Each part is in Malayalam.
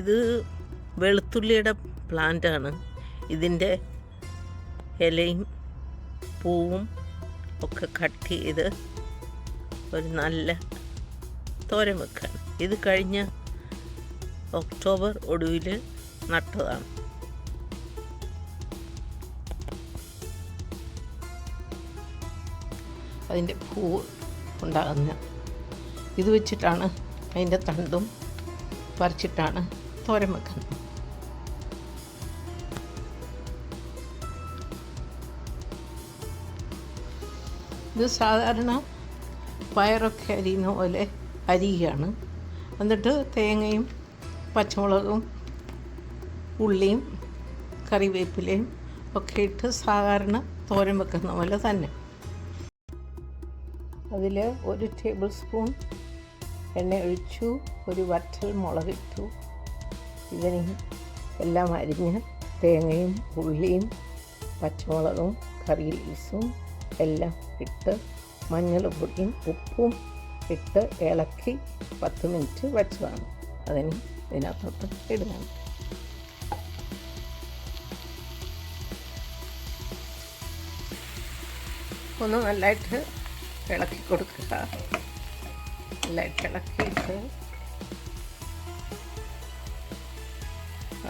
ഇത് വെളുത്തുള്ളിയുടെ പ്ലാന്റാണ്. ഇതിന്റെ ഇലയും പൂവും ഒക്കെ കട്ട് ചെയ്ത് ഒരു നല്ല തോരൻ വെക്കാൻ ഇത് കഴിഞ്ഞ ഒക്ടോബർ ഒടുവിൽ നട്ടതാണ്. അതിന്റെ പൂവ് ഉണ്ടാകുന്ന ഇത് വെച്ചിട്ടാണ് അതിന്റെ തണ്ടും പറിച്ചിട്ടാണ് തോരൻ വെക്കാം ഇത് സാധാരണ പയറൊക്കെ അരിയുന്ന പോലെ അരിയാണ് എന്നിട്ട് തേങ്ങയും പച്ചമുളകും ഉള്ളിയും കറിവേപ്പിലയും ഒക്കെ ഇട്ട് സാധാരണ തോരൻ വെക്കുന്ന പോലെ തന്നെ. അതിൽ ഒരു ടേബിൾ സ്പൂൺ എണ്ണ ഒഴിച്ചു ഒരു വറ്റൽ മുളകിട്ടു. ഇതിന് എല്ലാം അരിഞ്ഞ് തേങ്ങയും ഉള്ളിയും പച്ചമുളകും കറി ലീസും എല്ലാം ഇട്ട് മഞ്ഞൾപ്പൊടിയും ഉപ്പും ഇട്ട് ഇളക്കി പത്ത് മിനിറ്റ് വെച്ചതാണ്. അതിന് ഇതിനകത്തോട്ട് ഇടുകയാണ് ഒന്ന് നല്ലതായിട്ട് ഇളക്കി കൊടുക്കുക. നല്ലതായിട്ട് ഇളക്കിയിട്ട്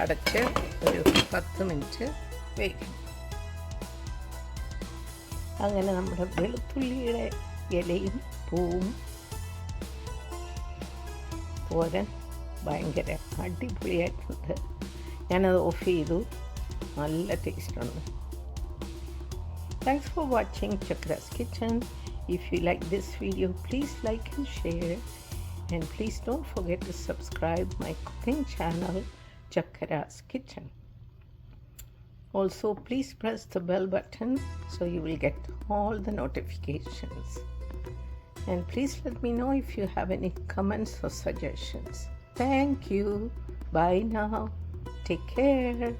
അടച്ച് ഒരു പത്ത് മിനിറ്റ് വേവിക്കും അങ്ങനെ നമ്മുടെ വെളുത്തുള്ളിയുടെ ഇലയും പൂവും തോരൻ ഭയങ്കര അടിപൊളിയായിട്ടുണ്ട് ഞാനത് ഓഫ് ചെയ്തു നല്ല ടേസ്റ്റുണ്ട് Thanks for watching Chakra's Kitchen. If you like this video, please like and share. And please don't forget to subscribe my cooking channel, Chakra's Kitchen. Also, please press the bell button so you will get all the notifications. And please let me know if you have any comments or suggestions. Thank you. Bye now. Take care.